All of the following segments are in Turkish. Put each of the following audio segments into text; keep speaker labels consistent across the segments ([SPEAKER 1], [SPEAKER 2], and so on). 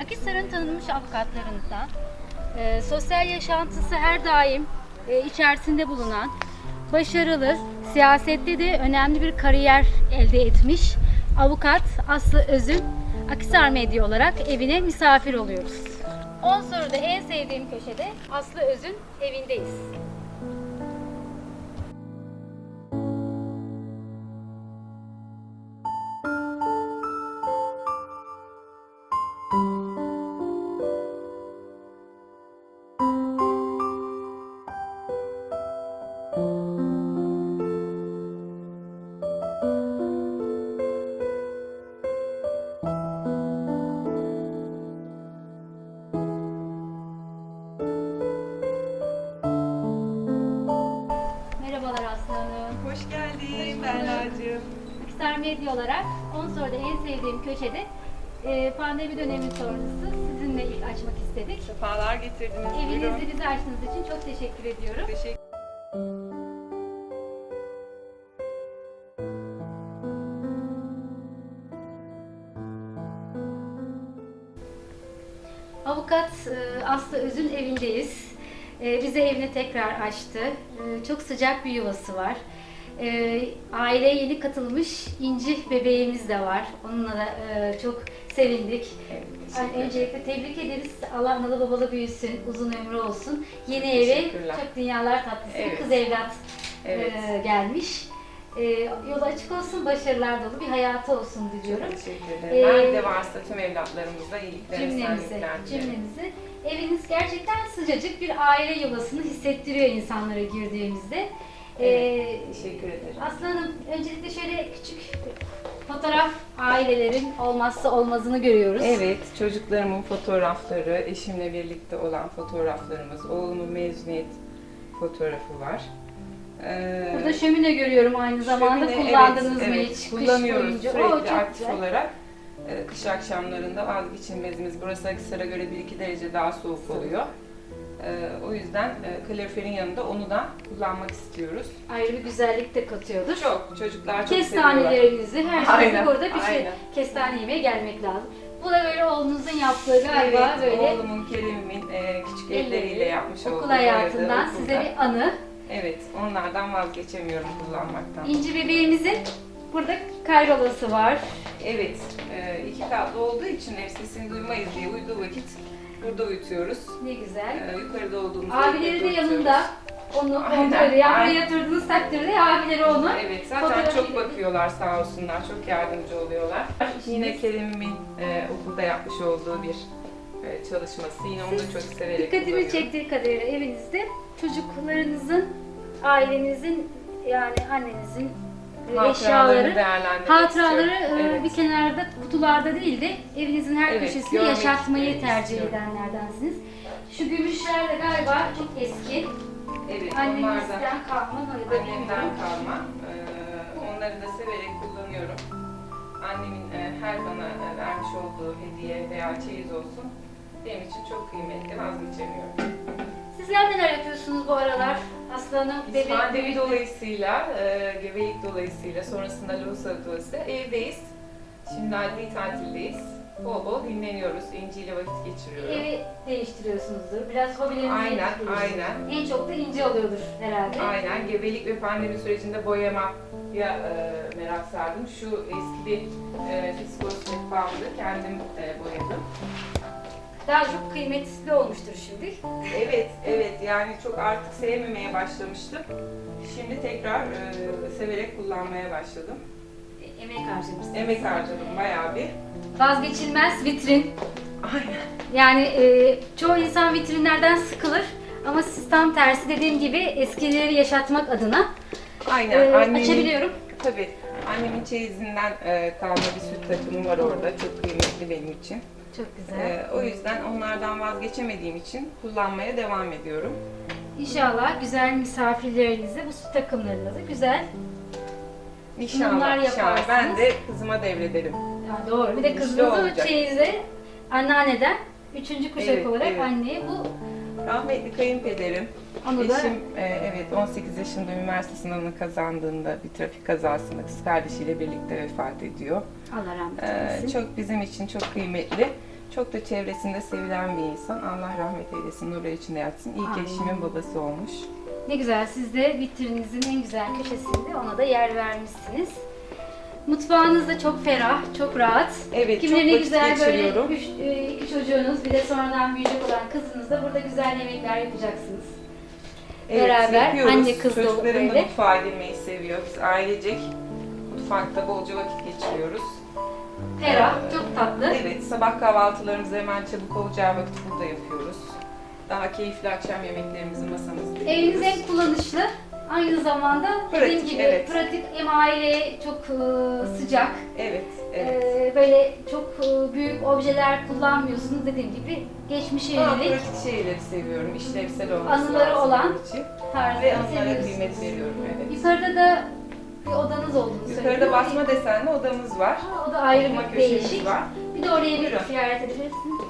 [SPEAKER 1] Akhisar'ın tanınmış avukatlarından, e, sosyal yaşantısı her daim e, içerisinde bulunan, başarılı, siyasette de önemli bir kariyer elde etmiş avukat Aslı Özün, Akhisar Medya olarak evine misafir oluyoruz. 10 soruda en sevdiğim köşede Aslı Özün evindeyiz. Medya olarak 10 soruda en sevdiğim köşede e, pandemi dönemi sonrası sizinle ilk açmak istedik.
[SPEAKER 2] Sefalar getirdiniz.
[SPEAKER 1] Evinizi bize açtığınız için çok teşekkür ediyorum.
[SPEAKER 2] Teşekkür
[SPEAKER 1] Avukat e, Aslı Öz'ün evindeyiz. E, Bize evini tekrar açtı. E, Çok sıcak bir yuvası var. E, Aileye yeni katılmış İnci bebeğimiz de var. Onunla da e, çok sevindik. Yani öncelikle tebrik ederiz. Allah analı babalı büyüsün, uzun ömrü olsun. Yeni eve çok dünyalar tatlısı
[SPEAKER 2] Evet.
[SPEAKER 1] kız evlat
[SPEAKER 2] Evet.
[SPEAKER 1] e, gelmiş. E, Yolu açık olsun, başarılar dolu bir hayatı olsun diliyorum.
[SPEAKER 2] Çok teşekkür
[SPEAKER 1] Ee,
[SPEAKER 2] ederim. Nerede varsa tüm evlatlarımıza dilerim.
[SPEAKER 1] cümlemizi. Eviniz gerçekten sıcacık bir aile yuvasını hissettiriyor insanlara girdiğimizde. Ee,
[SPEAKER 2] Teşekkür ederim.
[SPEAKER 1] Aslı Hanım, öncelikle şöyle küçük fotoğraf ailelerin olmazsa olmazını görüyoruz.
[SPEAKER 2] Evet, çocuklarımın fotoğrafları, eşimle birlikte olan fotoğraflarımız, oğlumun mezuniyet fotoğrafı var. Ee,
[SPEAKER 1] Burada şömine görüyorum aynı zamanda.
[SPEAKER 2] şömine,
[SPEAKER 1] Kullandınız
[SPEAKER 2] evet,
[SPEAKER 1] mı
[SPEAKER 2] evet,
[SPEAKER 1] hiç? kış
[SPEAKER 2] Kullanıyoruz
[SPEAKER 1] boyunca?
[SPEAKER 2] sürekli
[SPEAKER 1] Oo,
[SPEAKER 2] aktif
[SPEAKER 1] güzel.
[SPEAKER 2] olarak. Ee, Kış akşamlarında vazgeçilmezimiz. Burası Akhisar'a göre 1-2 derece daha soğuk oluyor. Ee, o yüzden e, kaloriferin yanında onu da kullanmak istiyoruz.
[SPEAKER 1] Ayrı bir güzellik de katıyordur.
[SPEAKER 2] Çok, çocuklar çok seviyorlar.
[SPEAKER 1] Kestanelerinizi, her şeyi burada bir şey.
[SPEAKER 2] aynen.
[SPEAKER 1] Kestane yemeye gelmek lazım. Bu da böyle oğlunuzun yaptığı galiba
[SPEAKER 2] evet,
[SPEAKER 1] böyle
[SPEAKER 2] oğlumun, Kerem'imin e, küçük
[SPEAKER 1] elleri,
[SPEAKER 2] elleriyle yapmış olduğu
[SPEAKER 1] okul hayatından
[SPEAKER 2] okulda.
[SPEAKER 1] size bir anı.
[SPEAKER 2] Evet, onlardan vazgeçemiyorum kullanmaktan.
[SPEAKER 1] İnci bebeğimizin burada kayrolası var.
[SPEAKER 2] Evet, e, iki katlı olduğu için ev sesini duymayız diye uyuduğu vakit burada uyutuyoruz.
[SPEAKER 1] Ne güzel.
[SPEAKER 2] E, yukarıda olduğumuz
[SPEAKER 1] Abileri de yanında. Onu
[SPEAKER 2] Aynen,
[SPEAKER 1] kontrol yatırdığınız takdirde abileri onu.
[SPEAKER 2] Evet, zaten
[SPEAKER 1] Fotoğrafıyla-
[SPEAKER 2] çok bakıyorlar sağ olsunlar, çok yardımcı oluyorlar. Yine Kerem'imin e, okulda yapmış olduğu bir e, çalışması. Yine onu da çok severek
[SPEAKER 1] Dikkatimi
[SPEAKER 2] kullanıyorum.
[SPEAKER 1] çektiği kadarıyla evinizde çocuklarınızın, ailenizin yani annenizin
[SPEAKER 2] Hatıralarını
[SPEAKER 1] eşyaları,
[SPEAKER 2] değerlendirmek
[SPEAKER 1] hatıraları
[SPEAKER 2] istiyorum.
[SPEAKER 1] e,
[SPEAKER 2] Evet.
[SPEAKER 1] bir kenarda kutularda değil de evinizin her
[SPEAKER 2] Evet,
[SPEAKER 1] köşesinde
[SPEAKER 2] görmek
[SPEAKER 1] yaşatmayı tercih
[SPEAKER 2] istiyorum.
[SPEAKER 1] edenlerdensiniz. Şu gümüşler de galiba çok eski.
[SPEAKER 2] Evet, onlar da
[SPEAKER 1] Annemizden kalma ya da
[SPEAKER 2] annemden kalma. E, onları da severek kullanıyorum. Annemin e, her bana e, vermiş olduğu hediye veya çeyiz olsun benim için çok kıymetli, vazgeçemiyorum.
[SPEAKER 1] Sizler neler yapıyorsunuz bu aralar? Aslanım,
[SPEAKER 2] Biz
[SPEAKER 1] bebek,
[SPEAKER 2] pandemi dolayısıyla, e, gebelik dolayısıyla, sonrasında lohusa dolayısıyla evdeyiz. Şimdi adli tatildeyiz. Bol bol dinleniyoruz. İnci ile vakit geçiriyorum.
[SPEAKER 1] evi değiştiriyorsunuzdur. Biraz hobilerinizi
[SPEAKER 2] Aynen, aynen.
[SPEAKER 1] En çok da ince oluyordur herhalde.
[SPEAKER 2] Aynen. Gebelik ve pandemi sürecinde boyamaya e, merak sardım. Şu eski bir e, fiskos sehpamdı. Kendim e, boyadım.
[SPEAKER 1] Daha çok kıymetli olmuştur şimdi.
[SPEAKER 2] Evet, evet. Yani çok artık sevmemeye başlamıştım. Şimdi tekrar e, severek kullanmaya başladım.
[SPEAKER 1] E, Emek harcamışsınız.
[SPEAKER 2] Emek harcadım bayağı bir.
[SPEAKER 1] Vazgeçilmez vitrin.
[SPEAKER 2] Aynen.
[SPEAKER 1] Yani e, çoğu insan vitrinlerden sıkılır. Ama siz tam tersi dediğim gibi eskileri yaşatmak adına
[SPEAKER 2] Aynen.
[SPEAKER 1] e,
[SPEAKER 2] Annemin,
[SPEAKER 1] açabiliyorum.
[SPEAKER 2] Tabii. Annemin çeyizinden e, kalma bir süt takımı var orada. Çok kıymetli benim için.
[SPEAKER 1] Çok güzel.
[SPEAKER 2] E, o yüzden onlardan vazgeçemediğim için kullanmaya devam ediyorum.
[SPEAKER 1] İnşallah güzel misafirlerinize bu su takımlarınızı güzel.
[SPEAKER 2] İnşallah,
[SPEAKER 1] Bunlar
[SPEAKER 2] inşallah. Ben
[SPEAKER 1] yaparsınız.
[SPEAKER 2] de kızıma devrederim.
[SPEAKER 1] Ya doğru. Bir de
[SPEAKER 2] İşte
[SPEAKER 1] kızınızı
[SPEAKER 2] olacak.
[SPEAKER 1] çeyize anneanneden üçüncü kuşak
[SPEAKER 2] Evet,
[SPEAKER 1] olarak
[SPEAKER 2] evet.
[SPEAKER 1] anneye bu
[SPEAKER 2] Rahmetli kayınpederim.
[SPEAKER 1] onu da
[SPEAKER 2] Eşim e, evet 18 yaşında üniversite sınavını kazandığında bir trafik kazasında kız kardeşiyle birlikte vefat ediyor.
[SPEAKER 1] Allah rahmet
[SPEAKER 2] Ee,
[SPEAKER 1] eylesin.
[SPEAKER 2] çok bizim için çok kıymetli. Çok da çevresinde sevilen bir insan. Allah rahmet eylesin, nurlar içinde yatsın. İlk
[SPEAKER 1] Amin.
[SPEAKER 2] eşimin babası olmuş.
[SPEAKER 1] Ne güzel siz de vitrininizin en güzel köşesinde ona da yer vermişsiniz. Mutfağınız da çok ferah, çok rahat.
[SPEAKER 2] Evet,
[SPEAKER 1] Kimine
[SPEAKER 2] çok
[SPEAKER 1] güzel böyle
[SPEAKER 2] geçiriyorum.
[SPEAKER 1] üç, e, iki çocuğunuz bir de sonradan büyüyecek olan kızınız da burada güzel yemekler yapacaksınız. Beraber,
[SPEAKER 2] yapıyoruz.
[SPEAKER 1] anne kız da
[SPEAKER 2] Çocuklarım da
[SPEAKER 1] böyle.
[SPEAKER 2] mutfağa girmeyi seviyor. Biz ailecek mutfakta bolca vakit geçiriyoruz.
[SPEAKER 1] Ferah,
[SPEAKER 2] Ee,
[SPEAKER 1] çok tatlı.
[SPEAKER 2] Evet, sabah kahvaltılarımızı hemen çabuk olacağı vakit burada yapıyoruz. Daha keyifli akşam yemeklerimizi masamızda
[SPEAKER 1] Eviniz
[SPEAKER 2] yiyoruz.
[SPEAKER 1] hem kullanışlı, aynı zamanda dediğim
[SPEAKER 2] Pratik,
[SPEAKER 1] gibi
[SPEAKER 2] evet.
[SPEAKER 1] pratik hem aileye çok e, sıcak.
[SPEAKER 2] Evet, evet.
[SPEAKER 1] E, böyle çok e, büyük objeler kullanmıyorsunuz dediğim gibi geçmişe yönelik
[SPEAKER 2] pratik şeyleri seviyorum. işlevsel olması
[SPEAKER 1] Anıları
[SPEAKER 2] lazım
[SPEAKER 1] olan
[SPEAKER 2] benim için.
[SPEAKER 1] tarzı
[SPEAKER 2] Ve onlara
[SPEAKER 1] seviyorsunuz.
[SPEAKER 2] kıymet veriyorum, evet.
[SPEAKER 1] Yukarıda da bir odanız olduğunu.
[SPEAKER 2] Yukarıda basma desenli odamız var.
[SPEAKER 1] Ha, O da ayrı
[SPEAKER 2] Okuma
[SPEAKER 1] bir
[SPEAKER 2] köşemiz
[SPEAKER 1] değişik.
[SPEAKER 2] var.
[SPEAKER 1] Bir de oraya bir
[SPEAKER 2] Buyurun.
[SPEAKER 1] ziyaret edebilirsiniz.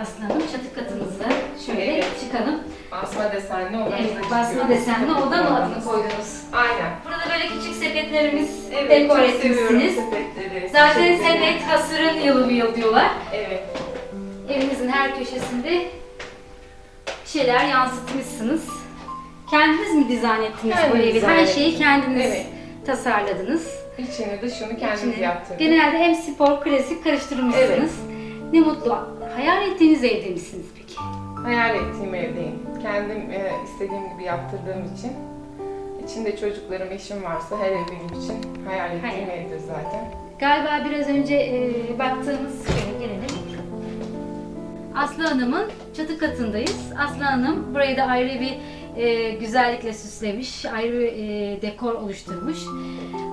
[SPEAKER 1] Evet Aslı Hanım çatı katınızda şöyle
[SPEAKER 2] Evet.
[SPEAKER 1] çıkalım.
[SPEAKER 2] Basma desenli odamıza
[SPEAKER 1] Evet, basma
[SPEAKER 2] çıkıyoruz.
[SPEAKER 1] desenli oda mı adını koydunuz?
[SPEAKER 2] Aynen.
[SPEAKER 1] Burada böyle küçük sepetlerimiz
[SPEAKER 2] Evet,
[SPEAKER 1] dekor etmişsiniz.
[SPEAKER 2] sepetleri.
[SPEAKER 1] Zaten
[SPEAKER 2] çiçekleri.
[SPEAKER 1] sepet hasırın yılı bir yıl diyorlar.
[SPEAKER 2] Evet.
[SPEAKER 1] Evinizin her köşesinde şeyler yansıtmışsınız. Kendiniz mi dizayn ettiniz bu evi? Her şeyi kendiniz
[SPEAKER 2] Evet.
[SPEAKER 1] tasarladınız.
[SPEAKER 2] İçini dışını kendimiz
[SPEAKER 1] İçini-
[SPEAKER 2] yaptırdık.
[SPEAKER 1] Genelde hem spor, klasik karıştırmışsınız. Ne mutlu. Hayal ettiğiniz evde misiniz peki?
[SPEAKER 2] Hayal ettiğim evdeyim. Kendim e, istediğim gibi yaptırdığım için. İçinde çocuklarım, eşim varsa her ev benim için hayal ettiğim
[SPEAKER 1] Hayal.
[SPEAKER 2] evdir zaten.
[SPEAKER 1] Galiba biraz önce e, baktığımız şöyle gelelim. Aslı Hanım'ın çatı katındayız. Aslı Hanım burayı da ayrı bir e, güzellikle süslemiş, ayrı bir e, dekor oluşturmuş.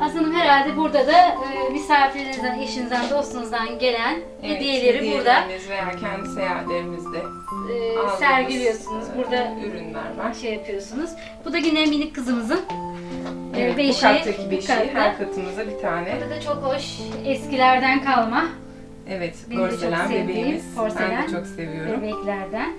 [SPEAKER 1] Aslı Hanım herhalde burada da e, misafirlerinizden, eşinizden, dostunuzdan gelen
[SPEAKER 2] Evet,
[SPEAKER 1] hediyeleri burada
[SPEAKER 2] hediyelerimiz veya kendi seyahatlerimizde
[SPEAKER 1] e,
[SPEAKER 2] aldığımız,
[SPEAKER 1] sergiliyorsunuz.
[SPEAKER 2] e,
[SPEAKER 1] Burada
[SPEAKER 2] ürünler var.
[SPEAKER 1] şey yapıyorsunuz. Bu da yine minik kızımızın e,
[SPEAKER 2] Evet,
[SPEAKER 1] beşiği.
[SPEAKER 2] bu kattaki
[SPEAKER 1] bu
[SPEAKER 2] beşiği
[SPEAKER 1] katta.
[SPEAKER 2] her katımıza bir tane.
[SPEAKER 1] Burada da çok hoş eskilerden kalma
[SPEAKER 2] Evet,
[SPEAKER 1] Benim de çok
[SPEAKER 2] porselen
[SPEAKER 1] sevdiğim
[SPEAKER 2] bebeğimiz. Ben
[SPEAKER 1] porselen
[SPEAKER 2] de çok seviyorum.
[SPEAKER 1] bebeklerden.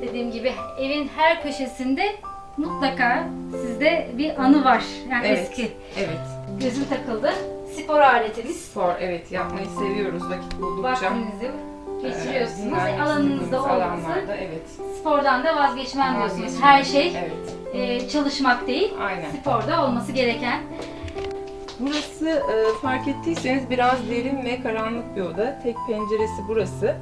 [SPEAKER 1] Dediğim gibi evin her köşesinde mutlaka sizde bir anı var. Yani
[SPEAKER 2] Evet.
[SPEAKER 1] eski.
[SPEAKER 2] Evet.
[SPEAKER 1] Gözüm takıldı. Spor aletiniz.
[SPEAKER 2] Spor, evet yapmayı seviyoruz vakit buldukça.
[SPEAKER 1] Vaktinizi geçiriyorsunuz.
[SPEAKER 2] dinlenmek
[SPEAKER 1] Alanınızda olması.
[SPEAKER 2] evet.
[SPEAKER 1] Spordan da vazgeçmem diyorsunuz. Her şey
[SPEAKER 2] Evet,
[SPEAKER 1] e, çalışmak değil,
[SPEAKER 2] aynen.
[SPEAKER 1] sporda olması gereken.
[SPEAKER 2] Burası e, fark ettiyseniz biraz derin ve karanlık bir oda. Tek penceresi burası.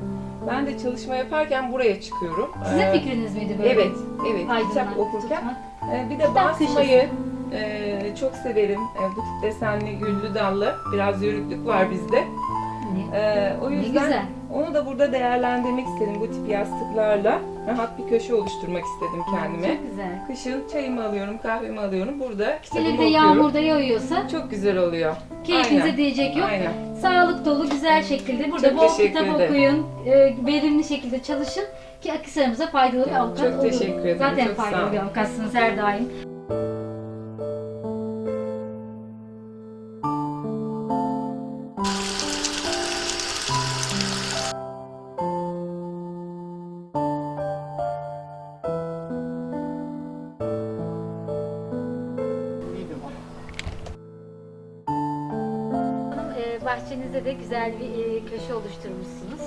[SPEAKER 2] Ben de çalışma yaparken buraya çıkıyorum.
[SPEAKER 1] Sizin
[SPEAKER 2] Ee,
[SPEAKER 1] fikriniz miydi böyle?
[SPEAKER 2] Evet, evet.
[SPEAKER 1] Aydınlık
[SPEAKER 2] Kitap okurken. Ee, bir de
[SPEAKER 1] Kitap
[SPEAKER 2] basmayı e, çok severim. E, bu tip desenli, güllü dallı. Biraz yörüklük var bizde.
[SPEAKER 1] Ne,
[SPEAKER 2] Ee, o
[SPEAKER 1] ne
[SPEAKER 2] yüzden
[SPEAKER 1] güzel.
[SPEAKER 2] Onu da burada değerlendirmek istedim bu tip yastıklarla. Rahat bir köşe oluşturmak istedim kendime.
[SPEAKER 1] Çok güzel.
[SPEAKER 2] Kışın çayımı alıyorum, kahvemi alıyorum. Burada kitabımı
[SPEAKER 1] Hele de
[SPEAKER 2] okuyorum.
[SPEAKER 1] yağmurda yağıyorsa
[SPEAKER 2] Çok güzel oluyor.
[SPEAKER 1] keyfinize
[SPEAKER 2] Aynen.
[SPEAKER 1] diyecek yok.
[SPEAKER 2] Aynen.
[SPEAKER 1] Sağlık dolu güzel şekilde burada
[SPEAKER 2] Çok
[SPEAKER 1] bol
[SPEAKER 2] teşekkür
[SPEAKER 1] kitap
[SPEAKER 2] ederim.
[SPEAKER 1] okuyun, e, verimli şekilde çalışın ki akisarımıza faydalı bir avukat
[SPEAKER 2] Çok
[SPEAKER 1] olun.
[SPEAKER 2] teşekkür ederim,
[SPEAKER 1] Zaten
[SPEAKER 2] çok sağ
[SPEAKER 1] faydalı
[SPEAKER 2] olun.
[SPEAKER 1] bir avukatsınız her daim. Hanım, e, bahçenizde de güzel bir e, köşe oluşturmuşsunuz.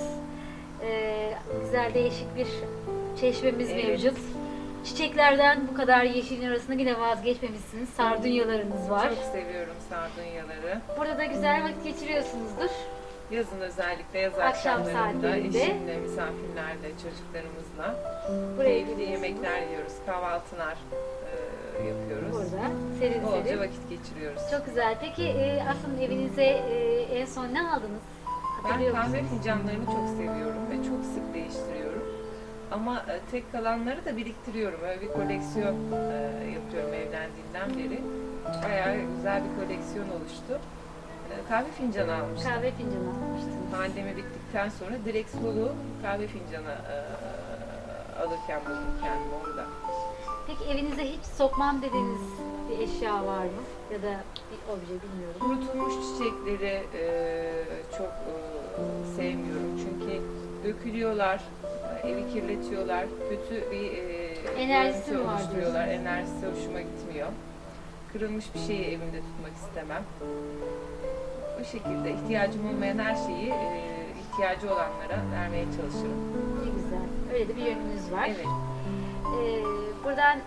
[SPEAKER 1] E, güzel değişik bir çeşmemiz
[SPEAKER 2] Evet.
[SPEAKER 1] mevcut. Çiçeklerden bu kadar yeşilin arasında yine vazgeçmemişsiniz. Sardunyalarınız var.
[SPEAKER 2] Çok seviyorum sardunyaları.
[SPEAKER 1] Burada da güzel vakit geçiriyorsunuzdur.
[SPEAKER 2] Yazın özellikle yaz
[SPEAKER 1] Akşam
[SPEAKER 2] akşamlarında
[SPEAKER 1] saatlerinde.
[SPEAKER 2] eşimle, misafirlerle, çocuklarımızla
[SPEAKER 1] Buraya gidiyorsunuz.
[SPEAKER 2] yemekler yiyoruz, kahvaltılar e, yapıyoruz.
[SPEAKER 1] Burada serin
[SPEAKER 2] Bolca
[SPEAKER 1] serin.
[SPEAKER 2] vakit geçiriyoruz.
[SPEAKER 1] Çok güzel. Peki e, aslında evinize e, en son ne aldınız?
[SPEAKER 2] Ben
[SPEAKER 1] Hatırlıyor
[SPEAKER 2] kahve
[SPEAKER 1] musunuz?
[SPEAKER 2] fincanlarını çok seviyorum ve çok sık değiştiriyorum. Ama e, tek kalanları da biriktiriyorum. Öyle bir koleksiyon e, yapıyorum evlendiğimden beri. Bayağı güzel bir koleksiyon oluştu. Kahve fincanı almıştım.
[SPEAKER 1] Kahve fincanı almıştınız.
[SPEAKER 2] Pandemi bittikten sonra direkt sulu kahve fincanı e, alırken buldum kendimi orada.
[SPEAKER 1] Peki evinize hiç sokmam dediğiniz bir eşya var mı? Ya da bir obje bilmiyorum.
[SPEAKER 2] Kurutulmuş çiçekleri e, çok e, sevmiyorum çünkü dökülüyorlar, evi kirletiyorlar, kötü bir e,
[SPEAKER 1] Enerjisi
[SPEAKER 2] oluşturuyorlar, enerjisi hoşuma gitmiyor. kırılmış bir şeyi evimde tutmak istemem. Bu şekilde ihtiyacım olmayan her şeyi e, ihtiyacı olanlara vermeye çalışırım.
[SPEAKER 1] Ne güzel. Öyle de bir yönünüz var.
[SPEAKER 2] Evet.
[SPEAKER 1] Ee, buradan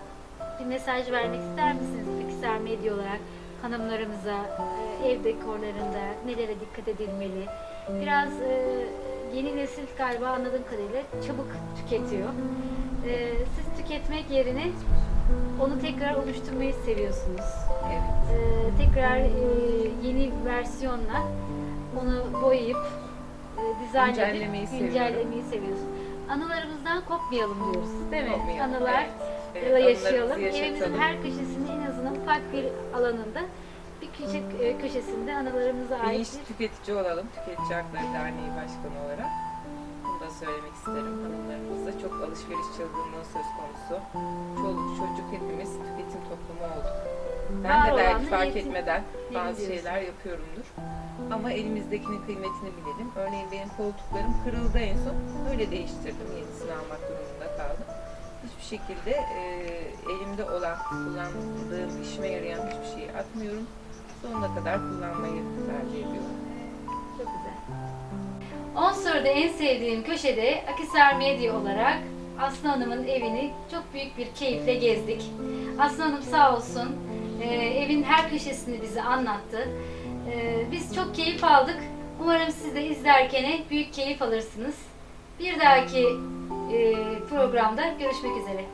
[SPEAKER 1] bir mesaj vermek ister misiniz Akisar Medya olarak hanımlarımıza, e, ev dekorlarında nelere dikkat edilmeli? Biraz e, yeni nesil galiba anladığım kadarıyla çabuk tüketiyor. Siz tüketmek yerine onu tekrar oluşturmayı seviyorsunuz.
[SPEAKER 2] Evet.
[SPEAKER 1] Ee, tekrar e, yeni versiyonla onu boyayıp e, dizayn edip
[SPEAKER 2] Güncellemeyi seviyorum.
[SPEAKER 1] güncellemeyi seviyorsunuz. Anılarımızdan kopmayalım diyoruz değil mi?
[SPEAKER 2] Olmayalım.
[SPEAKER 1] Anılar
[SPEAKER 2] Evet, evet,
[SPEAKER 1] yaşayalım.
[SPEAKER 2] anılarımızı
[SPEAKER 1] Evimizin
[SPEAKER 2] yaşatalım.
[SPEAKER 1] her köşesinde en azından ufak bir alanında bir küçük e, köşesinde anılarımıza ait
[SPEAKER 2] Bilinçli
[SPEAKER 1] bir
[SPEAKER 2] tüketici olalım. Tüketici Hakları Derneği Başkanı olarak. Söylemek isterim hanımlarımıza. Çok alışveriş çılgınlığı söz konusu. Çoluk çocuk hepimiz tüketim toplumu olduk. Ben
[SPEAKER 1] Var
[SPEAKER 2] de belki fark
[SPEAKER 1] yetin-
[SPEAKER 2] etmeden bazı şeyler yapıyorumdur. Ama elimizdekinin kıymetini bilelim. Örneğin benim koltuklarım kırıldı en son. Öyle değiştirdim. Yenisini almak durumunda kaldım. Hiçbir şekilde e, elimde olan, kullandığım, işime yarayan hiçbir şeyi atmıyorum. Sonuna kadar kullanmayı tercih ediyorum.
[SPEAKER 1] Çok güzel. 10 soruda en sevdiğim köşede Akisar Medya olarak Aslı Hanım'ın evini çok büyük bir keyifle gezdik. Aslı Hanım sağ olsun e, evin her köşesini bize anlattı. E, biz çok keyif aldık. Umarım siz de izlerken büyük keyif alırsınız. Bir dahaki e, programda görüşmek üzere.